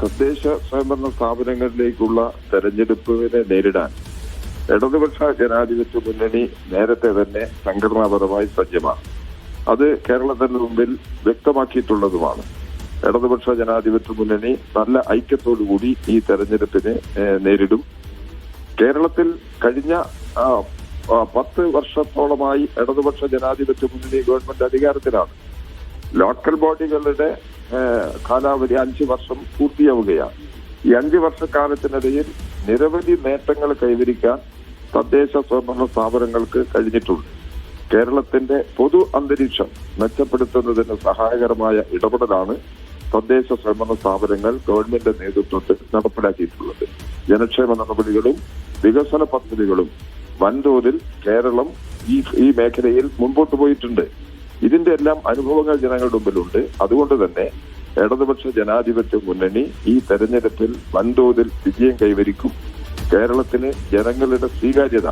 തദ്ദേശ സ്വയംഭരണ സ്ഥാപനങ്ങളിലേക്കുള്ള തെരഞ്ഞെടുപ്പിനെ നേരിടാൻ ഇടതുപക്ഷ ജനാധിപത്യ മുന്നണി നേരത്തെ തന്നെ സംഘടനാപരമായി സജ്ജമാണ്. അത് കേരളത്തിന്റെ മുമ്പിൽ വ്യക്തമാക്കിയിട്ടുള്ളതുമാണ്. ഇടതുപക്ഷ ജനാധിപത്യ മുന്നണി നല്ല ഐക്യത്തോടുകൂടി ഈ തെരഞ്ഞെടുപ്പിനെ നേരിടും. കേരളത്തിൽ കഴിഞ്ഞ പത്ത് വർഷത്തോളമായി ഇടതുപക്ഷ ജനാധിപത്യ മുന്നണി ഗവൺമെന്റ് അധികാരത്തിലാണ്. ലോക്കൽ ബോഡികളുടെ കാലാവധി അഞ്ച് വർഷം പൂർത്തിയാവുകയാണ്. ഈ അഞ്ച് വർഷക്കാലത്തിനിടയിൽ നിരവധി നേട്ടങ്ങൾ കൈവരിക്കാൻ തദ്ദേശ സ്വയംഭരണ സ്ഥാപനങ്ങൾക്ക് കഴിഞ്ഞിട്ടുണ്ട്. കേരളത്തിന്റെ പൊതു അന്തരീക്ഷം മെച്ചപ്പെടുത്തുന്നതിന് സഹായകരമായ ഇടപെടലാണ് തദ്ദേശ സ്വയംഭരണ സ്ഥാപനങ്ങൾ ഗവൺമെന്റ് നേതൃത്വത്തിൽ നടപ്പിലാക്കിയിട്ടുള്ളത്. ജനക്ഷേമ നടപടികളും വികസന പദ്ധതികളും വൻതോതിൽ കേരളം ഈ ഈ മേഖലയിൽ മുമ്പോട്ട് പോയിട്ടുണ്ട്. ഇതിന്റെ എല്ലാം അനുഭവങ്ങൾ ജനങ്ങളുടെ മുമ്പിലുണ്ട്. അതുകൊണ്ട് തന്നെ ഇടതുപക്ഷ ജനാധിപത്യ മുന്നണി ഈ തെരഞ്ഞെടുപ്പിൽ വൻതോതിൽ വിജയം കൈവരിക്കും. കേരളത്തിന് ജനങ്ങളുടെ സ്വീകാര്യത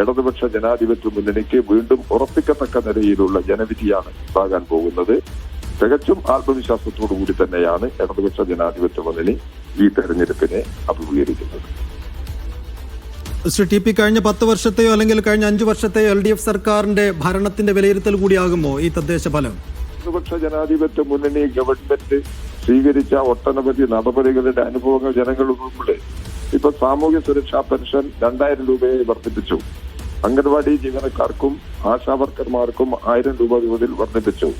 ഇടതുപക്ഷ ജനാധിപത്യ മുന്നണിക്ക് വീണ്ടും ഉറപ്പിക്കത്തക്ക നിലയിലുള്ള ജനവിധിയാണ് ഉണ്ടാകാൻ പോകുന്നത്. തികച്ചും ആത്മവിശ്വാസത്തോടു കൂടി തന്നെയാണ് ഇടതുപക്ഷ ജനാധിപത്യ മുന്നണി ഈ തെരഞ്ഞെടുപ്പിനെ അഭിമുഖീകരിക്കുന്നത്. ശ്രീ ടി പി കഴിഞ്ഞ പത്ത് വർഷത്തെയോ അല്ലെങ്കിൽ കഴിഞ്ഞ അഞ്ചു വർഷത്തെയോ എൽ ഡി എഫ് സർക്കാരിന്റെ ഭരണത്തിന്റെ വിലയിരുത്തൽ കൂടിയാകുമോ ഈ തദ്ദേശ ഫലം? ഇടതുപക്ഷ ജനാധിപത്യ മുന്നണി ഗവൺമെന്റ് സ്വീകരിച്ച ഒട്ടനവധി നടപടികളുടെ അനുഭവങ്ങൾ ജനങ്ങൾ ഉൾപ്പെടെ ഇപ്പൊ സാമൂഹ്യ സുരക്ഷാ പെൻഷൻ രണ്ടായിരം രൂപയായി വർദ്ധിപ്പിച്ചു. അംഗൻവാടി ജീവനക്കാർക്കും ആശാവർക്കർമാർക്കും ആയിരം രൂപ തോതിൽ വർദ്ധിപ്പിച്ചു.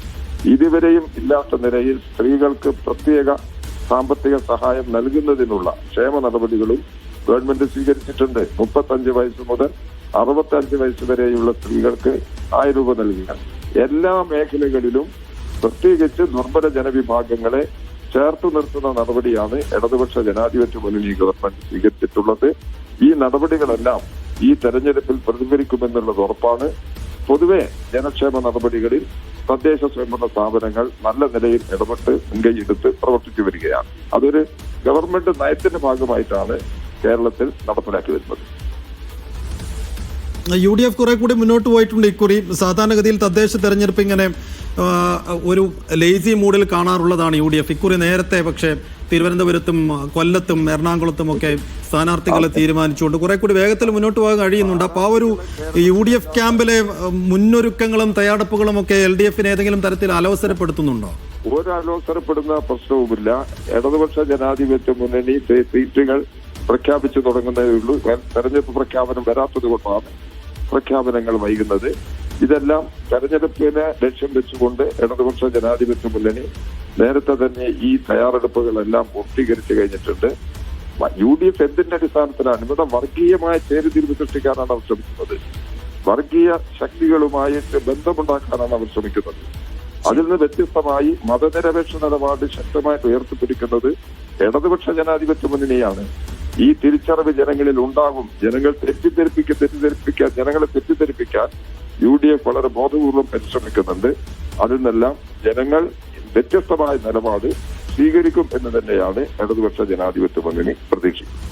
ഇതുവരെയും ഇല്ലാത്ത നിലയിൽ സ്ത്രീകൾക്ക് പ്രത്യേക സാമ്പത്തിക സഹായം നൽകുന്നതിനുള്ള ക്ഷേമ നടപടികളും ഗവൺമെന്റ് സ്വീകരിച്ചിട്ടുണ്ട്. മുപ്പത്തഞ്ച് വയസ്സ് മുതൽ അറുപത്തഞ്ച് വയസ്സ് വരെയുള്ള സ്ത്രീകൾക്ക് ആയിരം രൂപ നൽകുക എല്ലാ മേഖലകളിലും പ്രത്യേകിച്ച് ദുർബല ജനവിഭാഗങ്ങളെ ചേർത്ത് നിർത്തുന്ന നടപടിയാണ് ഇടതുപക്ഷ ജനാധിപത്യ മുന്നണി ഗവൺമെന്റ് സ്വീകരിച്ചിട്ടുള്ളത്. ഈ നടപടികളെല്ലാം ഈ തെരഞ്ഞെടുപ്പിൽ പ്രതിഫലിക്കുമെന്നുള്ളത് ഉറപ്പാണ്. പൊതുവെ ജനക്ഷേമ നടപടികളിൽ തദ്ദേശ സ്വയംഭരണ സ്ഥാപനങ്ങൾ നല്ല നിലയിൽ ഇടപെട്ട് മുൻകൈയെടുത്ത് പ്രവർത്തിച്ചു വരികയാണ്. അതൊരു ഗവൺമെന്റ് നയത്തിന്റെ ഭാഗമായിട്ടാണ് കേരളത്തിൽ നടപ്പിലാക്കി വരുന്നത്. യു ഡി എഫ് കുറെ കൂടി മുന്നോട്ട് പോയിട്ടുണ്ട് ഇക്കുറി. സാധാരണഗതിയിൽ തദ്ദേശ തെരഞ്ഞെടുപ്പ് ഇങ്ങനെ ഒരു ലേസി മൂഡിൽ കാണാറുള്ളതാണ് യു ഡി എഫ് ഇക്കുറി നേരത്തെ പക്ഷേ തിരുവനന്തപുരത്തും കൊല്ലത്തും എറണാകുളത്തും ഒക്കെ സ്ഥാനാർത്ഥികളെ തീരുമാനിച്ചുകൊണ്ട് കുറെ കൂടി വേഗത്തിൽ മുന്നോട്ട് പോകാൻ കഴിയുന്നുണ്ട്. അപ്പോൾ ആ ഒരു യു ഡി എഫ് ക്യാമ്പിലെ മുന്നൊരുക്കങ്ങളും തയ്യാറെടുപ്പുകളും ഒക്കെ എൽ ഡി എഫിന് ഏതെങ്കിലും തരത്തിൽ അലോസരപ്പെടുത്തുന്നുണ്ടോ? ഒരലോസരപ്പെടുന്ന പ്രശ്നവുമില്ല. ഇടതുപക്ഷ ജനാധിപത്യ മുന്നണി സീറ്റുകൾ പ്രഖ്യാപിച്ചു തുടങ്ങുന്നതേ ഉള്ളൂ. തെരഞ്ഞെടുപ്പ് പ്രഖ്യാപനം വരാത്തത് കൊണ്ടാണ് പ്രഖ്യാപനങ്ങൾ വൈകുന്നത്. ഇതെല്ലാം തെരഞ്ഞെടുപ്പിനെ ലക്ഷ്യം വെച്ചുകൊണ്ട് ഇടതുപക്ഷ ജനാധിപത്യ മുന്നണി നേരത്തെ തന്നെ ഈ തയ്യാറെടുപ്പുകളെല്ലാം പൂർത്തീകരിച്ചു കഴിഞ്ഞിട്ടുണ്ട്. യു ഡി എഫ് എന്തിന്റെ അടിസ്ഥാനത്തിലാണ്? ഇവിടെ വർഗീയമായ ചേരുതിരിവ് സൃഷ്ടിക്കാനാണ് അവർ ശ്രമിക്കുന്നത്. വർഗീയ ശക്തികളുമായിട്ട് ബന്ധമുണ്ടാക്കാനാണ് അവർ ശ്രമിക്കുന്നത്. അതിൽ നിന്ന് വ്യത്യസ്തമായി മതനിരപേക്ഷ നിലപാട് ശക്തമായിട്ട് ഉയർത്തിപ്പിടിക്കുന്നത് ഇടതുപക്ഷ ജനാധിപത്യ മുന്നണിയാണ്. ഈ തിരിച്ചറിവ് ജനങ്ങളിൽ ഉണ്ടാകും. ജനങ്ങൾ തെറ്റിദ്ധരിപ്പിക്കുക തെറ്റിദ്ധരിപ്പിക്കാൻ ജനങ്ങളെ തെറ്റിദ്ധരിപ്പിക്കാൻ യു ഡി എഫ് വളരെ ബോധപൂർവം പരിശ്രമിക്കുന്നുണ്ട്. അതിൽ നിന്നെല്ലാം ജനങ്ങൾ വ്യത്യസ്തമായ നിലപാട് സ്വീകരിക്കും എന്ന് തന്നെയാണ് ഇടതുപക്ഷ ജനാധിപത്യ മുന്നണി പ്രതീക്ഷിക്കുന്നത്.